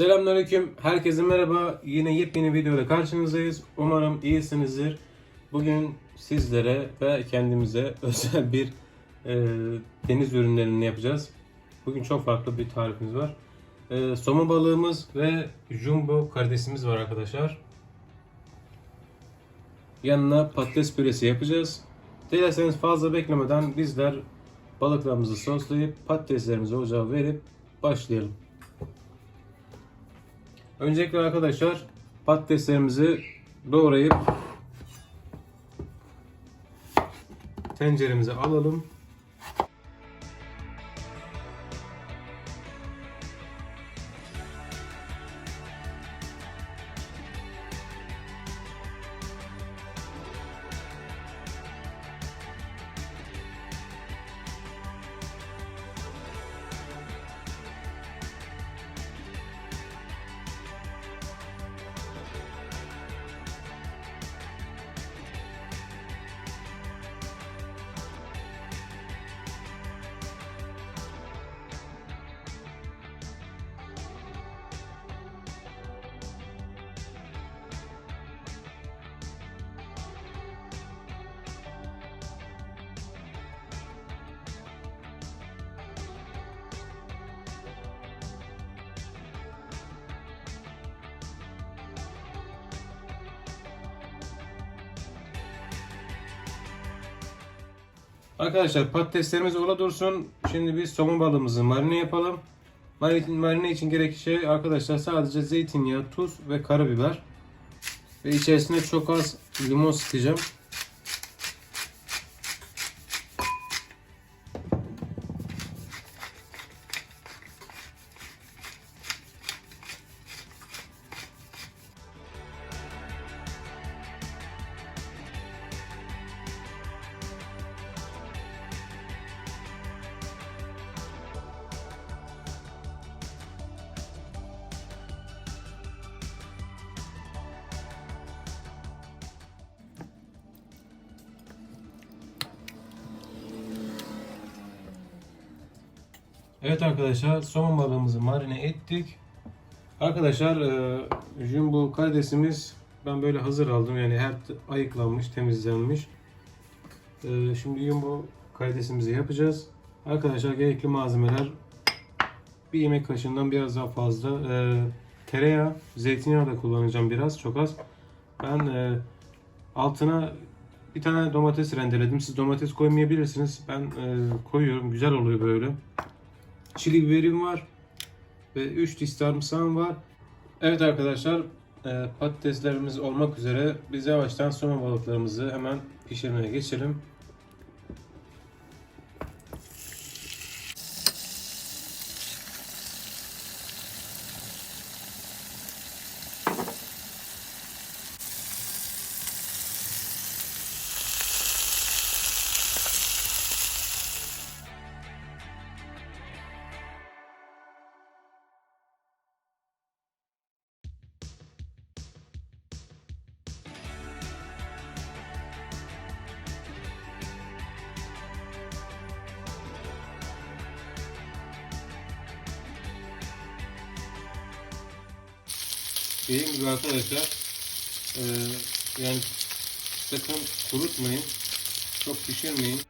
Selamünaleyküm. Herkese merhaba. Yine yepyeni videoda karşınızdayız. Umarım iyisinizdir. Bugün sizlere ve kendimize özel bir e, deniz ürünlerini yapacağız. Bugün çok farklı bir tarifimiz var. E, somon balığımız ve jumbo karidesimiz var arkadaşlar. Yanına patates püresi yapacağız. Dilerseniz fazla beklemeden bizler balıklarımızı soslayıp patateslerimizi ocağa verip başlayalım. Öncelikle arkadaşlar patateslerimizi doğrayıp tenceremize alalım. Arkadaşlar patateslerimiz orada dursun. Şimdi biz somon balığımızı marine yapalım. Marine için gerekli şey arkadaşlar sadece zeytinyağı, tuz ve karabiber. Ve içerisine çok az limon sıkacağım. Evet arkadaşlar somon balığımızı marine ettik. Arkadaşlar e, jumbo karidesimiz ben böyle hazır aldım yani her ayıklanmış temizlenmiş. E, şimdi jumbo karidesimizi yapacağız. Arkadaşlar gerekli malzemeler bir yemek kaşığından biraz daha fazla e, tereyağı, zeytinyağı da kullanacağım biraz çok az. Ben altına bir tane domates rendeledim. Siz domates koymayabilirsiniz. Ben koyuyorum. Güzel oluyor böyle. Çili biberim var. Ve 3 diş sarımsağım var. Evet arkadaşlar e, patateslerimiz olmak üzere biz yavaştan somon balıklarımızı hemen pişirmeye geçelim. Dediğim gibi arkadaşlar e, yani sakın kurutmayın. Çok pişirmeyin.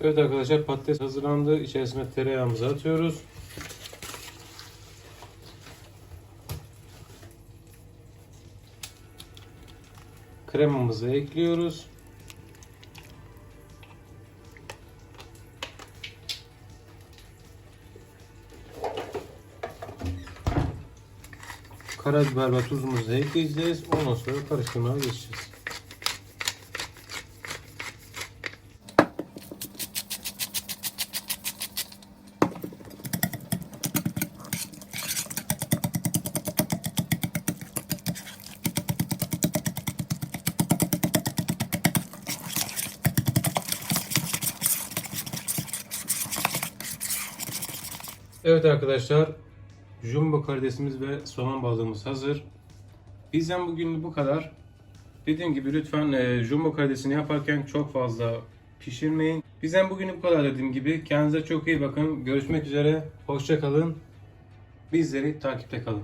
Evet arkadaşlar patates hazırlandı. İçerisine tereyağımızı atıyoruz. Kremamızı ekliyoruz. Karabiber ve tuzumuzu ekleyeceğiz. Ondan sonra karıştırmaya geçeceğiz. Evet arkadaşlar, jumbo karidesimiz ve somon balığımız hazır. Bizden bugün bu kadar. Dediğim gibi lütfen e, jumbo karidesini yaparken çok fazla pişirmeyin. Bizden bugün bu kadar dediğim gibi. Kendinize çok iyi bakın. Görüşmek üzere. Hoşça kalın. Bizleri takipte kalın.